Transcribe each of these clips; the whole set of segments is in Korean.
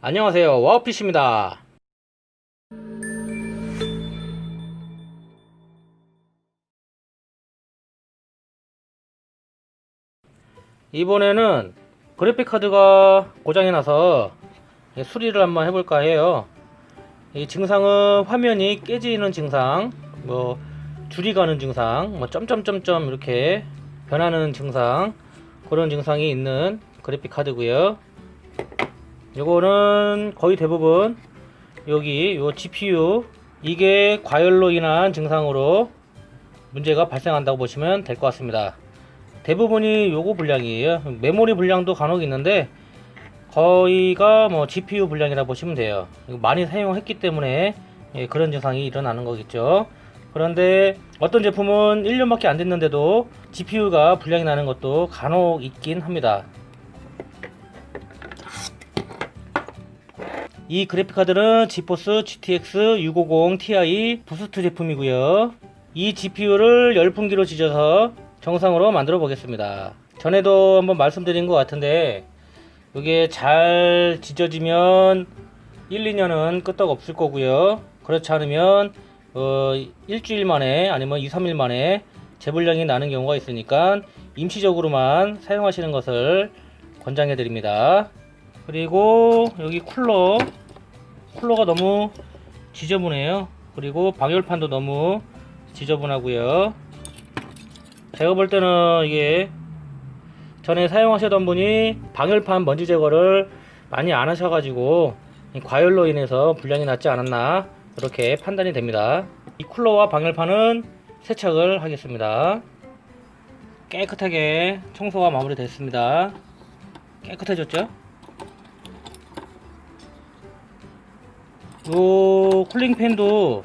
안녕하세요. 와우피쉬입니다. 이번에는 그래픽카드가 고장이 나서 수리를 한번 해볼까 해요. 이 증상은 화면이 깨지는 증상 뭐 줄이 가는 증상 뭐 점점점점 이렇게 변하는 증상 그런 증상이 있는 그래픽카드고요 요거는 거의 대부분 여기 요 GPU 이게 과열로 인한 증상으로 문제가 발생한다고 보시면 될 것 같습니다. 대부분이 요거 불량이에요. 메모리 불량도 간혹 있는데 거의가 뭐 GPU 불량이라 보시면 돼요. 많이 사용했기 때문에 예, 그런 증상이 일어나는 거겠죠. 그런데 어떤 제품은 1년밖에 안 됐는데도 GPU가 불량이 나는 것도 간혹 있긴 합니다. 이 그래픽카드는 지포스 GTX 650 Ti 부스트 제품이고요. 이 GPU를 열풍기로 지져서 정상으로 만들어 보겠습니다. 전에도 한번 말씀드린 것 같은데 이게 잘 지져지면 1, 2년은 끄떡 없을 거고요. 그렇지 않으면 어, 일주일 만에 아니면 2, 3일 만에 재불량이 나는 경우가 있으니까 임시적으로만 사용하시는 것을 권장해 드립니다. 그리고 여기 쿨러 쿨러가 너무 지저분해요. 그리고 방열판도 너무 지저분하고요. 제가 볼 때는 이게 전에 사용하셨던 분이 방열판 먼지 제거를 많이 안 하셔가지고 이 과열로 인해서 불량이 났지 않았나 이렇게 판단이 됩니다. 이 쿨러와 방열판은 세척을 하겠습니다. 깨끗하게 청소가 마무리 됐습니다. 깨끗해졌죠? 요 쿨링팬도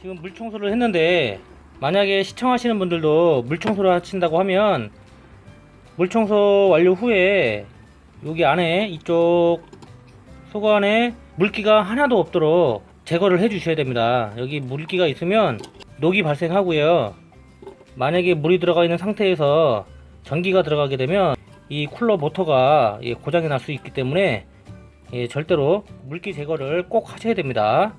지금 물 청소를 했는데 만약에 시청하시는 분들도 물 청소를 하신다고 하면 물 청소 완료 후에 여기 안에 이쪽 소거 안에 물기가 하나도 없도록 제거를 해 주셔야 됩니다. 여기 물기가 있으면 녹이 발생하고요. 만약에 물이 들어가 있는 상태에서 전기가 들어가게 되면 이 쿨러 모터가 예, 고장이 날 수 있기 때문에 예, 절대로 물기 제거를 꼭 하셔야 됩니다.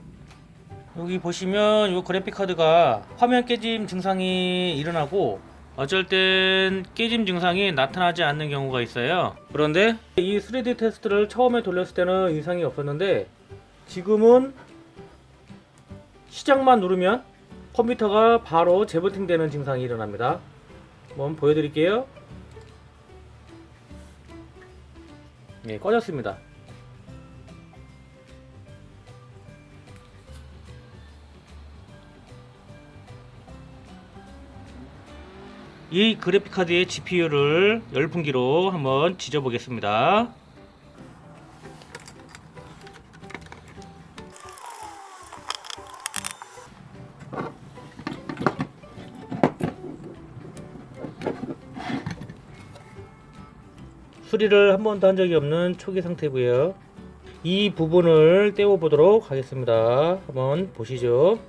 여기 보시면 이 그래픽 카드가 화면 깨짐 증상이 일어나고 어쩔 땐 깨짐 증상이 나타나지 않는 경우가 있어요. 그런데 이 3D 테스트를 처음에 돌렸을 때는 이상이 없었는데 지금은 시작만 누르면 컴퓨터가 바로 재부팅 되는 증상이 일어납니다. 한번 보여드릴게요. 네, 꺼졌습니다. 이 그래픽카드의 GPU를 열풍기로 한번 지져 보겠습니다. 수리를 한 번도 한 적이 없는 초기 상태고요. 이 부분을 떼어 보도록 하겠습니다. 한번 보시죠.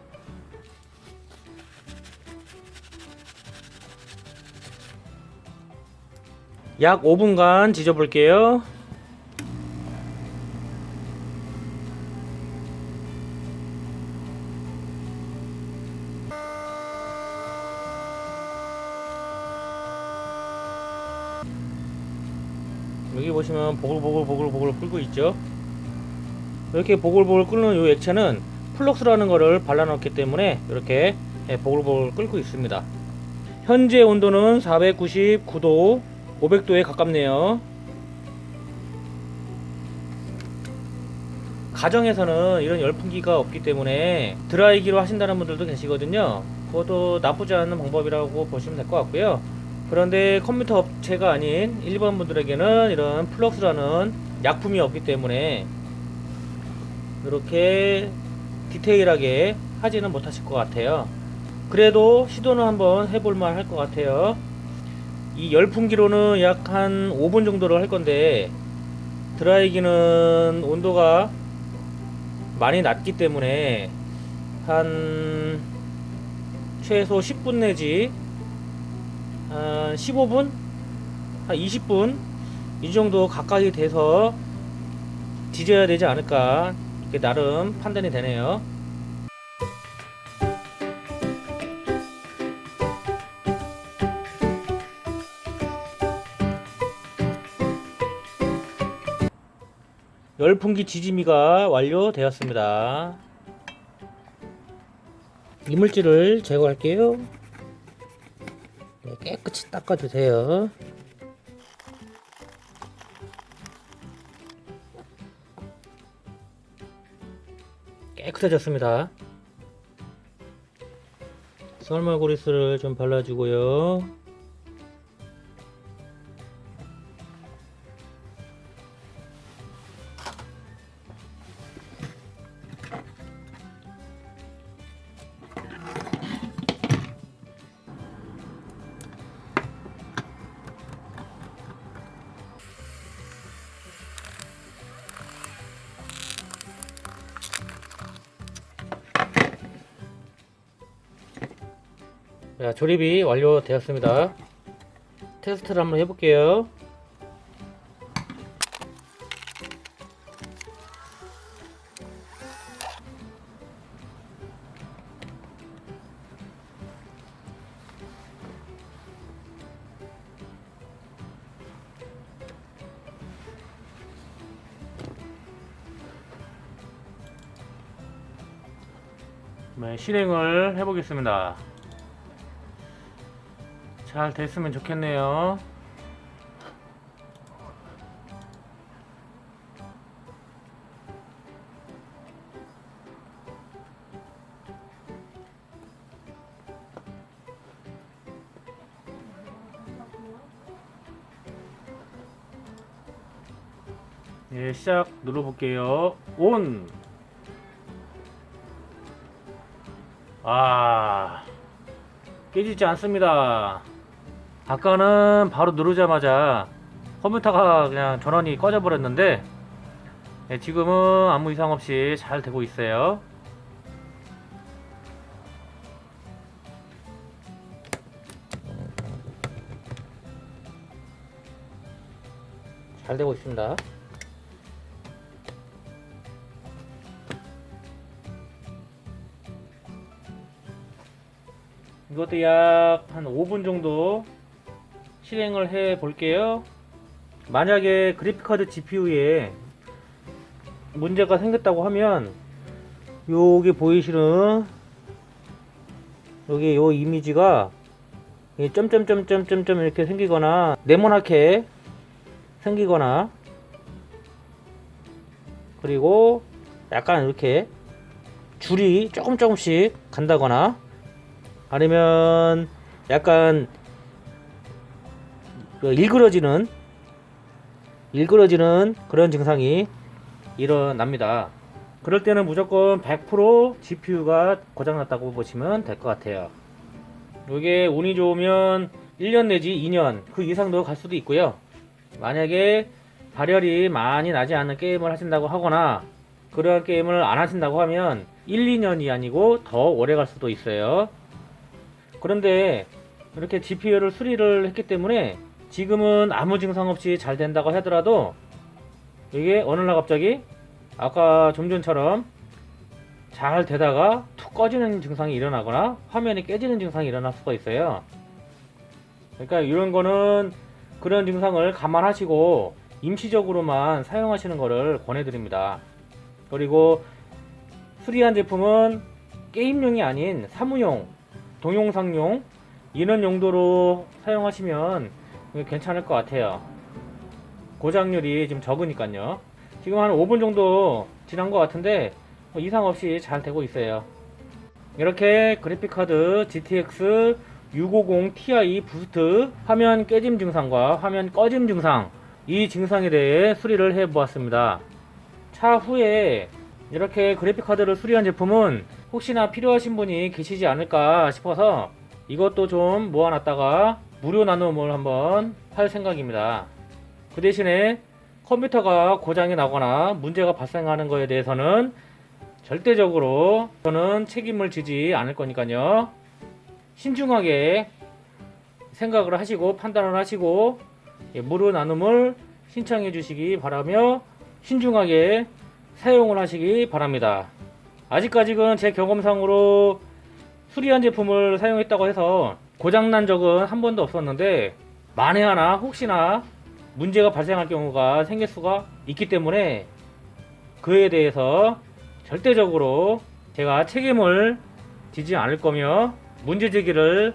약 5분간 지져볼게요. 여기 보시면 보글보글 보글보글 끓고 있죠. 이렇게 보글보글 끓는 이 액체는 플럭스라는 거를 발라놓기 때문에 이렇게 예, 보글보글 끓고 있습니다. 현재 온도는 499도 500도에 가깝네요. 가정에서는 이런 열풍기가 없기 때문에 드라이기로 하신다는 분들도 계시거든요. 그것도 나쁘지 않은 방법이라고 보시면 될 것 같고요. 그런데 컴퓨터 업체가 아닌 일반 분들에게는 이런 플럭스라는 약품이 없기 때문에 이렇게 디테일하게 하지는 못하실 것 같아요. 그래도 시도는 한번 해볼만 할 것 같아요. 이 열풍기로는 약 한 5분 정도를 할 건데 드라이기는 온도가 많이 낮기 때문에 한 최소 10분 내지 한 15분 한 20분 이 정도 가까이 돼서 지져야 되지 않을까 이게 나름 판단이 되네요. 열풍기 지짐이가 완료되었습니다. 이물질을 제거할게요. 네, 깨끗이 닦아주세요. 깨끗해졌습니다. 썰물 그리스를 좀 발라주고요. 자, 조립이 완료되었습니다. 테스트를 한번 해볼게요. 네, 실행을 해보겠습니다. 잘 됐으면 좋겠네요. 예, 시작 눌러볼게요. 온! 아, 깨지지 않습니다. 아까는 바로 누르자마자 컴퓨터가 그냥 전원이 꺼져 버렸는데 네, 지금은 아무 이상 없이 잘 되고 있어요. 잘 되고 있습니다. 이것도 약 한 5분 정도 실행을 해 볼게요. 만약에 그래픽카드 GPU에 문제가 생겼다고 하면 여기 보이시는 여기 요 이미지가 이 점점점점점점 이렇게 생기거나 네모나게 생기거나 그리고 약간 이렇게 줄이 조금 조금씩 간다거나 아니면 약간 그 일그러지는 일그러지는 그런 증상이 일어납니다. 그럴 때는 무조건 100% GPU가 고장났다고 보시면 될 것 같아요. 이게 운이 좋으면 1년 내지 2년 그 이상도 갈 수도 있고요. 만약에 발열이 많이 나지 않는 게임을 하신다고 하거나 그런 게임을 안 하신다고 하면 1, 2년이 아니고 더 오래 갈 수도 있어요. 그런데 이렇게 GPU를 수리를 했기 때문에 지금은 아무 증상 없이 잘 된다고 하더라도 이게 어느 날 갑자기 아까 좀 전처럼 잘 되다가 툭 꺼지는 증상이 일어나거나 화면이 깨지는 증상이 일어날 수가 있어요. 그러니까 이런 거는 그런 증상을 감안하시고 임시적으로만 사용하시는 것을 권해드립니다. 그리고 수리한 제품은 게임용이 아닌 사무용, 동영상용 이런 용도로 사용하시면 괜찮을 것 같아요. 고장률이 좀 적으니까요. 지금 한 5분 정도 지난 것 같은데 뭐 이상 없이 잘 되고 있어요. 이렇게 그래픽카드 GTX 650 Ti 부스트 화면 깨짐 증상과 화면 꺼짐 증상 이 증상에 대해 수리를 해 보았습니다. 차후에 이렇게 그래픽카드를 수리한 제품은 혹시나 필요하신 분이 계시지 않을까 싶어서 이것도 좀 모아놨다가 무료 나눔을 한번 할 생각입니다. 그 대신에 컴퓨터가 고장이 나거나 문제가 발생하는 것에 대해서는 절대적으로 저는 책임을 지지 않을 거니까요. 신중하게 생각을 하시고 판단을 하시고 예, 무료 나눔을 신청해 주시기 바라며 신중하게 사용을 하시기 바랍니다. 아직까지는 제 경험상으로 수리한 제품을 사용했다고 해서 고장난 적은 한 번도 없었는데 만에 하나 혹시나 문제가 발생할 경우가 생길 수가 있기 때문에 그에 대해서 절대적으로 제가 책임을 지지 않을 거며 문제 제기를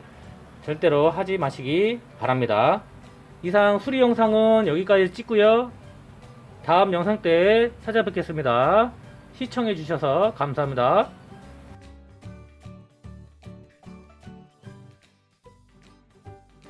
절대로 하지 마시기 바랍니다. 이상 수리 영상은 여기까지 찍고요. 다음 영상 때 찾아뵙겠습니다. 시청해 주셔서 감사합니다.